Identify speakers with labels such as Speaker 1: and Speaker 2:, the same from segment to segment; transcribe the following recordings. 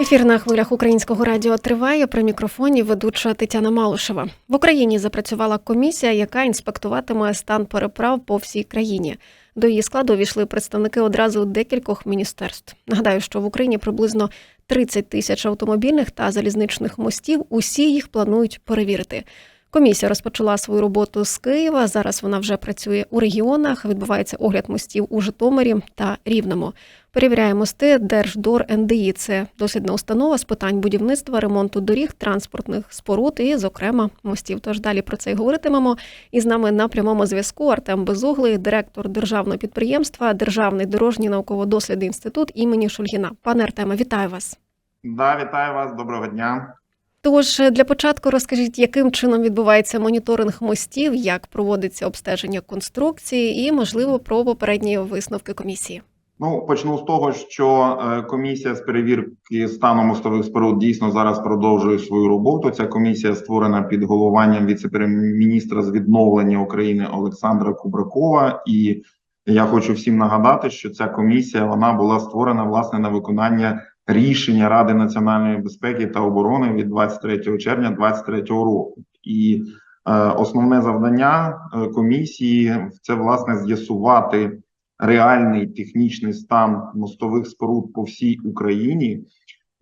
Speaker 1: Ефір на хвилях українського радіо триває при мікрофоні ведуча Тетяна Малушева. В Україні запрацювала комісія, яка інспектуватиме стан переправ по всій країні. До її складу увійшли представники одразу декількох міністерств. Нагадаю, що в Україні приблизно 30 тисяч автомобільних та залізничних мостів. Усі їх планують перевірити. Комісія розпочала свою роботу з Києва. Зараз вона вже працює у регіонах. Відбувається огляд мостів у Житомирі та Рівному. Перевіряє мости Держдор НДІ. Це дослідна установа з питань будівництва, ремонту доріг, транспортних споруд і, зокрема, мостів. Тож далі про це й говоритимемо. І з нами на прямому зв'язку Артем Безуглий, директор державного підприємства, Державний дорожній науково-дослідний інститут імені Шульгіна. Пане Артеме, вітаю вас.
Speaker 2: Да, вітаю вас, доброго дня.
Speaker 1: Тож для початку розкажіть, яким чином відбувається моніторинг мостів, як проводиться обстеження конструкції, і можливо про попередні висновки комісії.
Speaker 2: Ну почну з того, що е, комісія з перевірки стану мостових споруд дійсно зараз продовжує свою роботу. Ця комісія створена під головуванням віце-прем'єр-міністра з відновлення України Олександра Кубракова. І я хочу всім нагадати, що ця комісія вона була створена власне на виконання рішення Ради національної безпеки та оборони від 23 червня 2023 року. І е, основне завдання е, комісії це власне з'ясувати реальний технічний стан мостових споруд по всій Україні,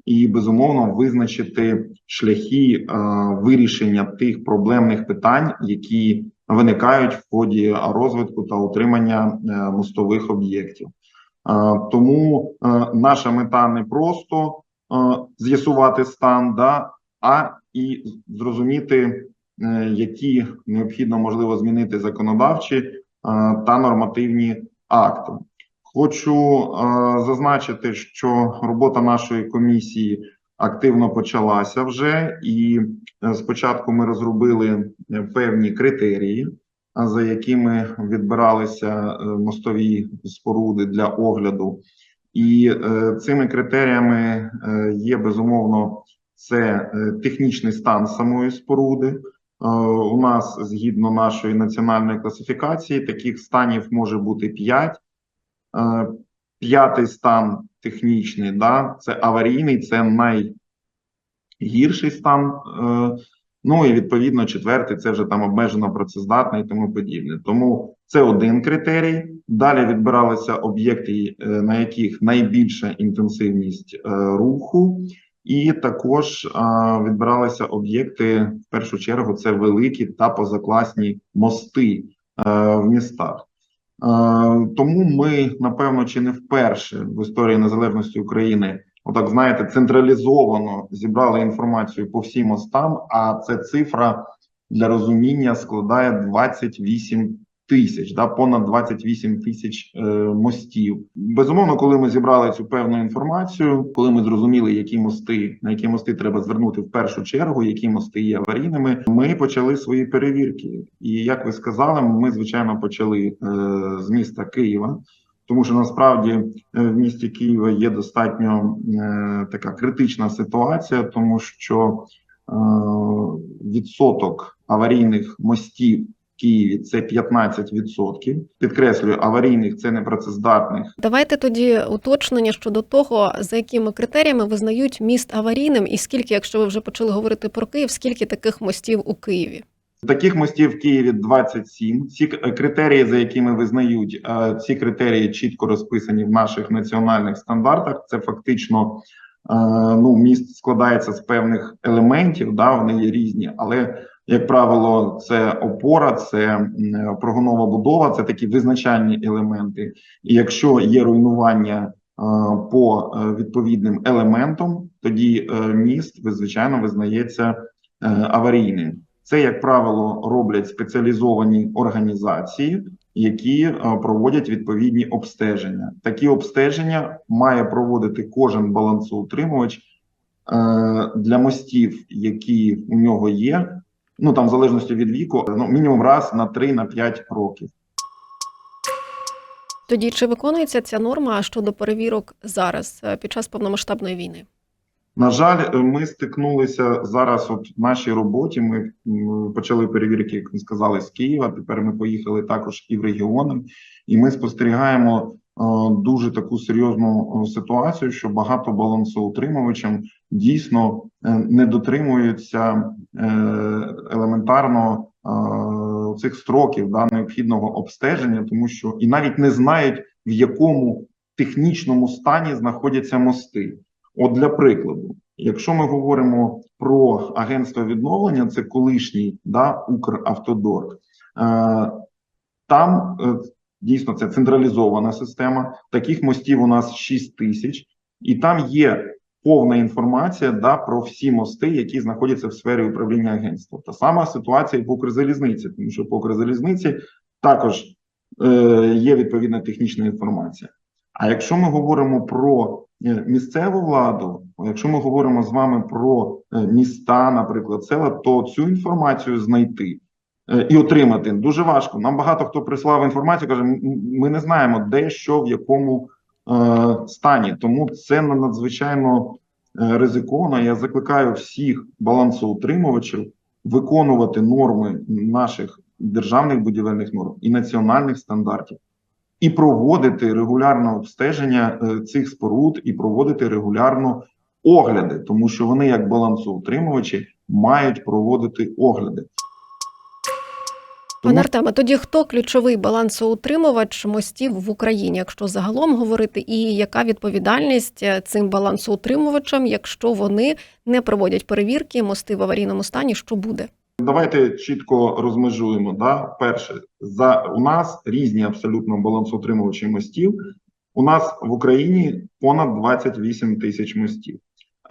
Speaker 2: і безумовно визначити шляхи е, вирішення тих проблемних питань, які виникають в ході розвитку та утримання е, мостових об'єктів. Е, тому е, наша мета не просто е, з'ясувати стан, да, а і зрозуміти, е, які необхідно можливо змінити законодавчі е, та нормативні акти. Хочу е, зазначити, що робота нашої комісії активно почалася вже, і е, спочатку ми розробили е, певні критерії, за якими відбиралися е, мостові споруди для огляду. І е, цими критеріями є безумовно це технічний стан самої споруди. Е, У нас згідно нашої національної класифікації таких станів може бути 5. Е, П'ятий стан технічний, да, це аварійний, це найгірший стан. Е, Ну і відповідно четвертий це вже там обмежено працездатний і тому подібне. Тому це один критерій. Далі відбиралися об'єкти, на яких найбільша інтенсивність руху, і також відбиралися об'єкти в першу чергу. Це великі та позакласні мости е, в містах. Е, Тому ми, напевно, чи не вперше в історії незалежності України, отак знаєте, централізовано зібрали інформацію по всім мостам. А це цифра для розуміння складає 28 тисяч, да, понад 28 тисяч е, мостів. Безумовно, коли ми зібрали цю певну інформацію, коли ми зрозуміли, які мости на які мости треба звернути в першу чергу, які мости є аварійними, ми почали свої перевірки. І як ви сказали, ми звичайно почали е, з міста Києва. Тому що насправді е, в місті Києва є достатньо е, така критична ситуація, тому що е, відсоток аварійних мостів Києві це 15%. Підкреслюю, аварійних це непрацездатних.
Speaker 1: Давайте тоді уточнення щодо того, за якими критеріями визнають міст аварійним, і скільки, якщо ви вже почали говорити про Київ, скільки таких мостів у Києві?
Speaker 2: Таких мостів в Києві 27. Ці к- критерії, за якими визнають, е, ці критерії чітко розписані в наших національних стандартах. Це фактично е, ну, міст складається з певних елементів, да, вони є різні, але як правило, це опора, це прогонова будова, це такі визначальні елементи. І якщо є руйнування е, по е, відповідним елементам, тоді е, міст ви- звичайно визнається е, аварійним. Це, як правило, роблять спеціалізовані організації, які е, проводять відповідні обстеження. Такі обстеження має проводити кожен балансоутримувач е, для мостів, які у нього є. Ну там в залежності від віку, ну мінімум раз на 3-5 років.
Speaker 1: Тоді чи виконується ця норма щодо перевірок зараз е, під час повномасштабної війни?
Speaker 2: На жаль, е, ми стикнулися зараз. От в нашій роботі. Ми почали перевірки, як ви сказали, з Києва. Тепер ми поїхали також і в регіони, і ми спостерігаємо дуже таку серйозну е, ситуацію, що багато балансоутримувачам дійсно е, не дотримуються е, елементарно е, цих строків да, необхідного обстеження, тому що і навіть не знають в якому технічному стані знаходяться мости. От для прикладу, якщо ми говоримо про агентство відновлення, це колишній да, Укравтодор, е, там е, дійсно це централізована система. Таких мостів у нас 6 тисяч, і там є повна інформація да, про всі мости, які знаходяться в сфері управління агентства. Та сама ситуація і по Укрзалізниці, тому що по Укрзалізниці також е, є відповідна технічна інформація. А якщо ми говоримо про місцеву владу, якщо ми говоримо з вами про е, міста, наприклад, села, то цю інформацію знайти е, і отримати дуже важко. Нам багато хто прислав інформацію, каже: ми не знаємо, де що, в якому е, стані. Тому це надзвичайно е, ризиковано. Я закликаю всіх балансоутримувачів виконувати норми наших державних будівельних норм і національних стандартів і проводити регулярне обстеження е, цих споруд, і проводити регулярно огляди, тому що вони, як балансоутримувачі, мають проводити огляди.
Speaker 1: Пане
Speaker 2: Тому
Speaker 1: Артеме, тоді хто ключовий балансоутримувач мостів в Україні, якщо загалом говорити, і яка відповідальність е, цим балансоутримувачам, якщо вони не проводять перевірки, мости в аварійному стані, що буде?
Speaker 2: Давайте чітко розмежуємо. Да? Перше, за у нас різні абсолютно балансоутримувачі мостів. У нас в Україні понад 28 тисяч мостів.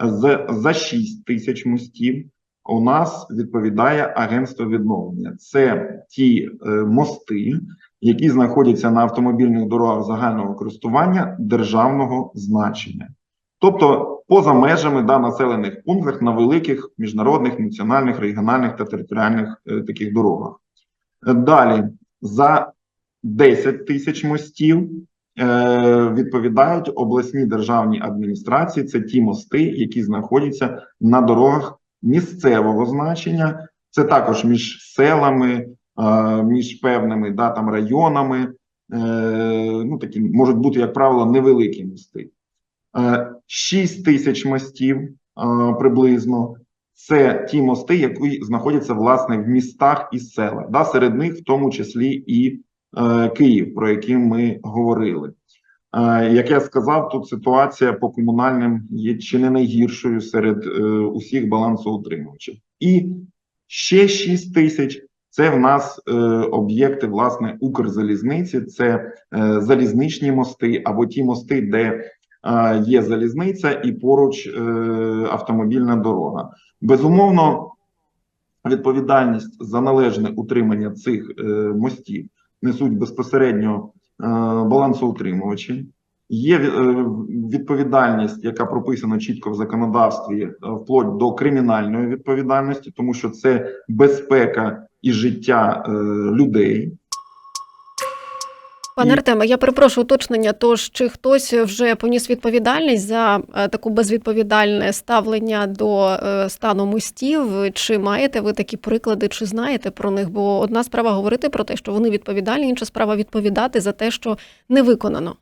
Speaker 2: З, за 6 тисяч мостів у нас відповідає агентство відновлення. Це ті е, мости, які знаходяться на автомобільних дорогах загального користування державного значення, тобто поза межами да, населених пунктах на великих міжнародних, національних, регіональних та територіальних е, таких дорогах. Е, Далі за 10 тисяч мостів е, відповідають обласні державні адміністрації. Це ті мости, які знаходяться на дорогах місцевого значення. Це також між селами, е, між певними да, там, районами. Е, ну, такі можуть бути, як правило, невеликі мости. Е, 6 тисяч мостів е, приблизно. Це ті мости, які знаходяться власне в містах і селах, да, серед них в тому числі і е, Київ, про який ми говорили. Е, як я сказав, тут ситуація по комунальним є чи не найгіршою серед е, усіх балансоутримувачів. І ще 6 тисяч це в нас е, об'єкти власне Укрзалізниці, це е, залізничні мости або ті мости, де е, є залізниця і поруч е, автомобільна дорога. Безумовно, відповідальність за належне утримання цих е, мостів несуть безпосередньо е, балансоутримувачі. Є е, відповідальність, яка прописана чітко в законодавстві, е, вплоть до кримінальної відповідальності, тому що це безпека і життя е, людей.
Speaker 1: Пане
Speaker 2: І-
Speaker 1: Артеме, я перепрошую уточнення. Тож чи хтось вже поніс відповідальність за е, таку безвідповідальне ставлення до е, стану мостів? Чи маєте ви такі приклади, чи знаєте про них? Бо одна справа говорити про те, що вони відповідальні, інша справа відповідати за те, що не виконано.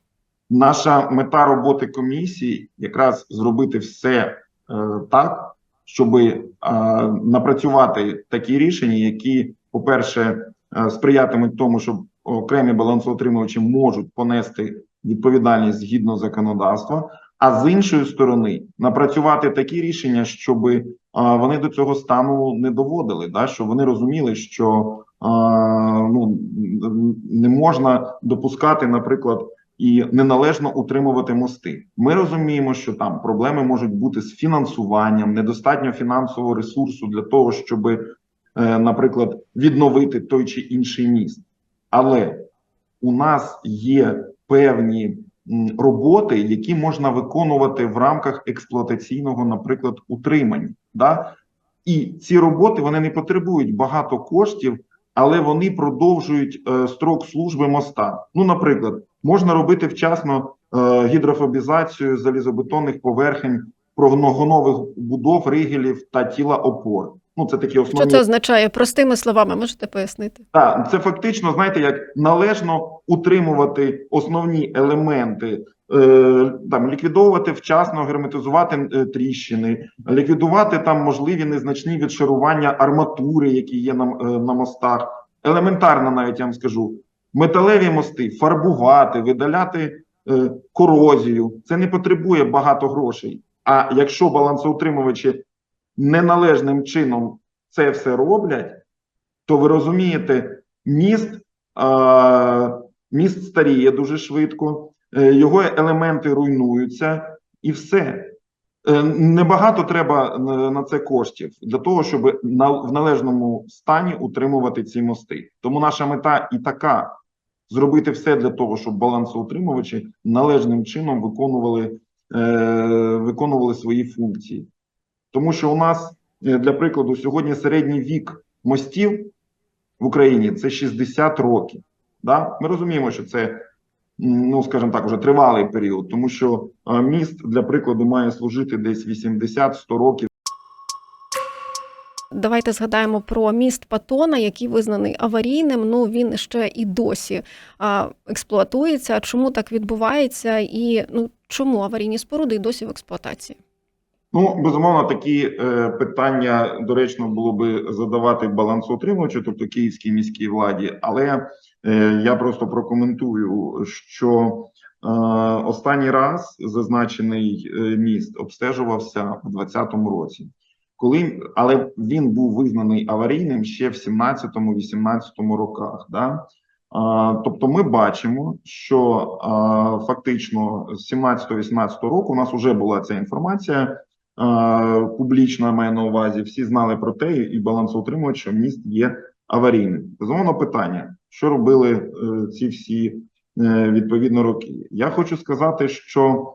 Speaker 2: Наша мета роботи комісії якраз зробити все е, так, щоб е, напрацювати такі рішення, які, по-перше, е, сприятимуть тому, щоб окремі балансоутримувачі можуть понести відповідальність згідно законодавства. А з іншої сторони, напрацювати такі рішення, щоб е, вони до цього стану не доводили, да, щоб вони розуміли, що е, ну не можна допускати, наприклад, і неналежно утримувати мости. Ми розуміємо, що там проблеми можуть бути з фінансуванням, недостатньо фінансового ресурсу для того, щоб, е, наприклад, відновити той чи інший міст. Але у нас є певні роботи, які можна виконувати в рамках експлуатаційного, наприклад, утримання. Да? І ці роботи вони не потребують багато коштів, але вони продовжують е, строк служби моста. Ну, наприклад, можна робити вчасно е, гідрофобізацію залізобетонних поверхень прогногонових будов, ригелів та тіла опор. Ну це такі
Speaker 1: Що це означає? Простими словами, можете пояснити?
Speaker 2: Так, це фактично, знаєте, як належно утримувати основні елементи, е, там ліквідовувати вчасно, герметизувати е, тріщини, ліквідувати там можливі незначні відшарування арматури, які є на, е, на мостах. Елементарно, навіть я вам скажу, металеві мости фарбувати, видаляти е, корозію. Це не потребує багато грошей. А якщо балансоутримувачі неналежним чином це все роблять, то ви розумієте, міст, е, міст старіє дуже швидко, е, його елементи руйнуються, і все. Е, Небагато треба на- на це коштів для того, щоб в належному стані утримувати ці мости. Тому наша мета і така: зробити все для того, щоб балансоутримувачі належним чином виконували, е, виконували свої функції. Тому що у нас, е, для прикладу, сьогодні середній вік мостів в Україні це 60 років. Да? Ми розуміємо, що це, ну скажімо так, вже тривалий період, тому що міст, для прикладу, має служити десь 80-100 років.
Speaker 1: Давайте згадаємо про міст Патона, який визнаний аварійним. Ну він ще і досі експлуатується. Чому так відбувається? І ну чому аварійні споруди і досі в експлуатації?
Speaker 2: Ну, безумовно, такі е, питання доречно було би задавати балансоутримувачу, тобто київській міській владі. Але е, я просто прокоментую, що е, останній раз зазначений е, міст обстежувався в 2020 році, коли але він був визнаний аварійним ще в 17-18 роках. Да? Тобто, ми бачимо, що фактично з 17-18 року у нас вже була ця інформація. Публічно має на увазі, всі знали про те, і балансоутримувач, що міст є аварійним. Безумовно, питання, що робили е, ці всі е, відповідно роки. Я хочу сказати, що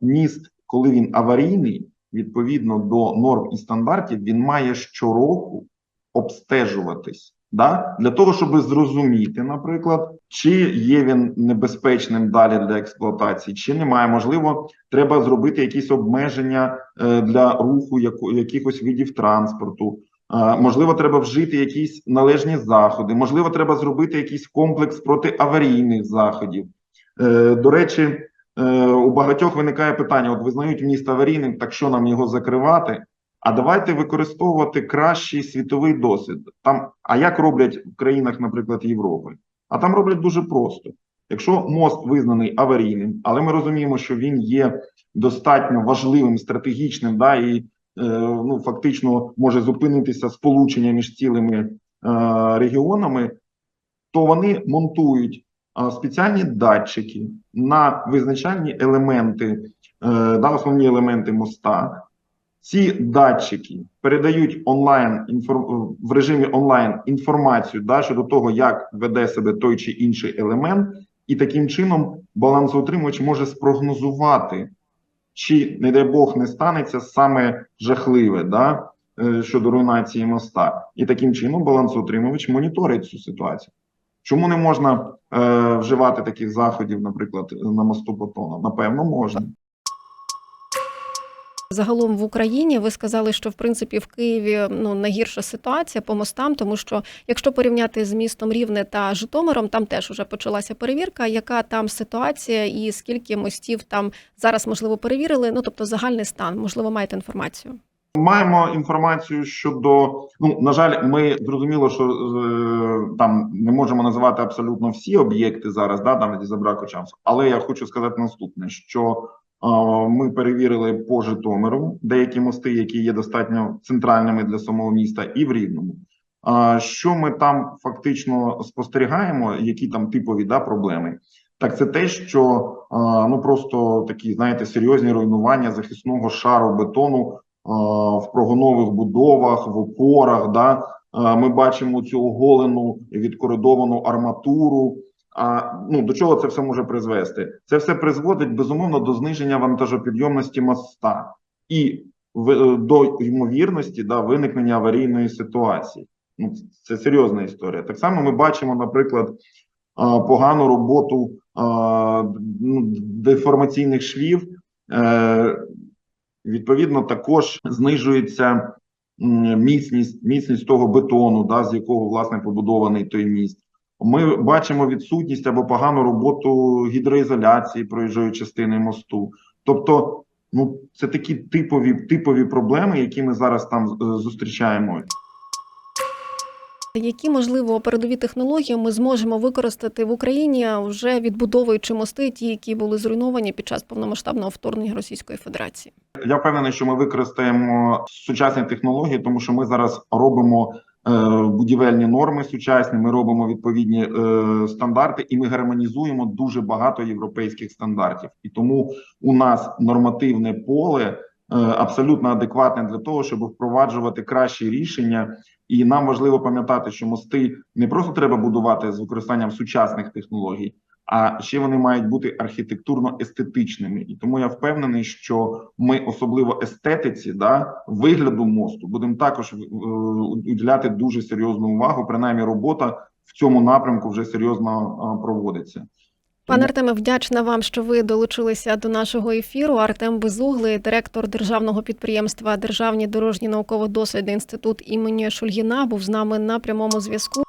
Speaker 2: міст, коли він аварійний, відповідно до норм і стандартів, він має щороку обстежуватись. Да? Для того, щоб зрозуміти, наприклад, чи є він небезпечним далі для експлуатації, чи немає. Можливо, треба зробити якісь обмеження е, для руху якихось видів транспорту. Е, можливо, треба вжити якісь належні заходи. Можливо, треба зробити якийсь комплекс протиаварійних заходів. Е, до речі, у багатьох виникає питання: от визнають міст аварійним, так що нам його закривати? А давайте використовувати кращий світовий досвід. Там, а як роблять в країнах, наприклад, Європи? А там роблять дуже просто. Якщо мост визнаний аварійним, але ми розуміємо, що він є достатньо важливим, стратегічним, да, і е, ну, фактично може зупинитися сполучення між цілими е, регіонами, то вони монтують е, спеціальні датчики на визначальні елементи, е, да, основні елементи моста. Ці датчики передають онлайн інформ... в режимі онлайн інформацію да, щодо того, як веде себе той чи інший елемент, і таким чином балансоутримувач може спрогнозувати, чи, не дай Бог, не станеться саме жахливе да, е, щодо руйнації моста. І таким чином балансоутримувач моніторить цю ситуацію. Чому не можна е, вживати таких заходів, наприклад, на мосту Потона? Напевно, можна.
Speaker 1: Загалом в Україні ви сказали, що в принципі в Києві ну найгірша ситуація по мостам, тому що якщо порівняти з містом Рівне та Житомиром, там теж вже почалася перевірка. Яка там ситуація і скільки мостів там зараз можливо перевірили? Ну тобто загальний стан, можливо, маєте інформацію.
Speaker 2: Маємо інформацію щодо ну на жаль, ми зрозуміло, що е, там не можемо називати абсолютно всі об'єкти зараз, да там за браку часу. Але я хочу сказати наступне: що ми перевірили по Житомиру деякі мости, які є достатньо центральними для самого міста, і в Рівному. Що ми там фактично спостерігаємо, які там типові да проблеми? Так, це те, що ну просто такі, знаєте, серйозні руйнування захисного шару бетону в прогонових будовах, в опорах. Да? Ми бачимо цю оголену відкоридовану арматуру. А ну до чого це все може призвести? Це все призводить безумовно до зниження вантажопідйомності моста і в, до ймовірності да, виникнення аварійної ситуації. Ну, це серйозна історія. Так само ми бачимо, наприклад, погану роботу ну, деформаційних швів. Е, Відповідно, також знижується міцність, міцність того бетону, да, з якого власне побудований той міст. Ми бачимо відсутність або погану роботу гідроізоляції проїжджої частини мосту. Тобто, ну це такі типові типові проблеми, які ми зараз там е, зустрічаємо.
Speaker 1: Які можливо передові технології ми зможемо використати в Україні, вже відбудовуючи мости, ті, які були зруйновані під час повномасштабного вторгнення Російської Федерації?
Speaker 2: Я впевнений, що ми використаємо сучасні технології, тому що ми зараз робимо будівельні норми сучасні. Ми робимо відповідні е, стандарти, і ми гармонізуємо дуже багато європейських стандартів. І тому у нас нормативне поле е, абсолютно адекватне для того, щоб впроваджувати кращі рішення. І нам важливо пам'ятати, що мости не просто треба будувати з використанням сучасних технологій, а ще вони мають бути архітектурно естетичними. І тому я впевнений, що ми особливо естетиці, да вигляду мосту, будемо також е, уділяти дуже серйозну увагу. Принаймні, робота в цьому напрямку вже серйозно е, проводиться.
Speaker 1: Пане Артеме, вдячна вам, що ви долучилися до нашого ефіру. Артем Безуглий, директор державного підприємства Державні дорожні науково-дослідний інститут імені Шульгіна, був з нами на прямому зв'язку.